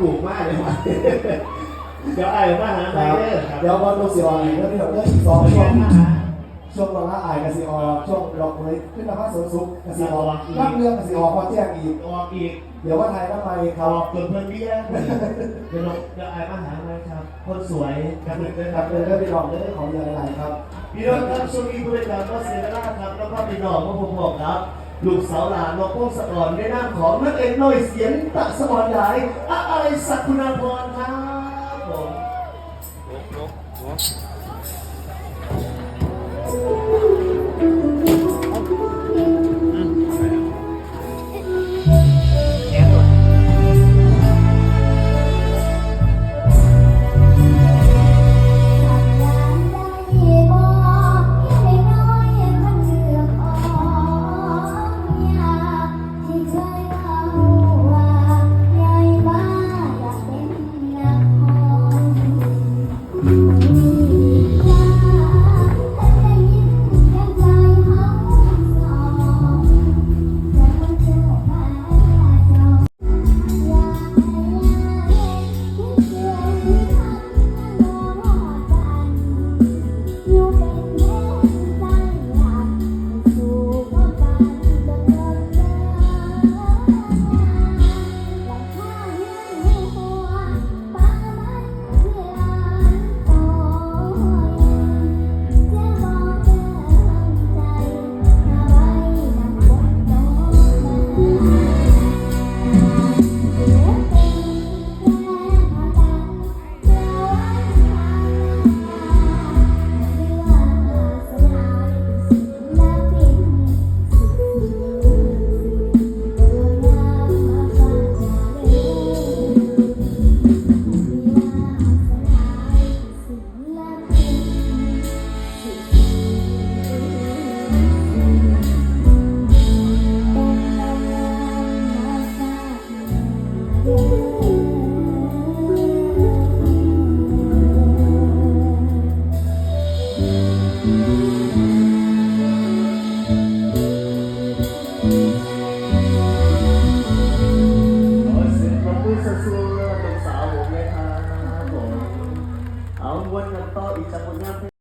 ลูกมากเลยว่ะเดี๋ยวไอ้มาหาคไปรับเด้อครับเดี๋ยววันตัวสีออนอีกแล้วที่เราเลือกสองเดี๋ช่วยวงมาหาช่วงเราละอายกับสีออช่วงดอกไม้ขึ้นมาพระสวนสุขกับสีออนักเรื่องกับสีออพอแจ้งอีกออกอีก เดี๋ยวว่าไทยต้องไปคอรับอกจนเพื่อนเบี้ยเดี๋ยวเราเดี๋ยวไอ้มาหาไหมครับคนสวยกันเลยนะคครัรับบเป็นเรื่องที่รองเรื่องของอย่างไรครับพี่น้องครับช่วงนี้บริการก็เสียเวลาครับแล้วก็พี่น้องก็ผมบอกครับ ลูกสาวหลานน้องพงศกรในนามของนักเอกน้อยเสียงตะสมรใหญ่อะอะไรสักคุณาพรครับผม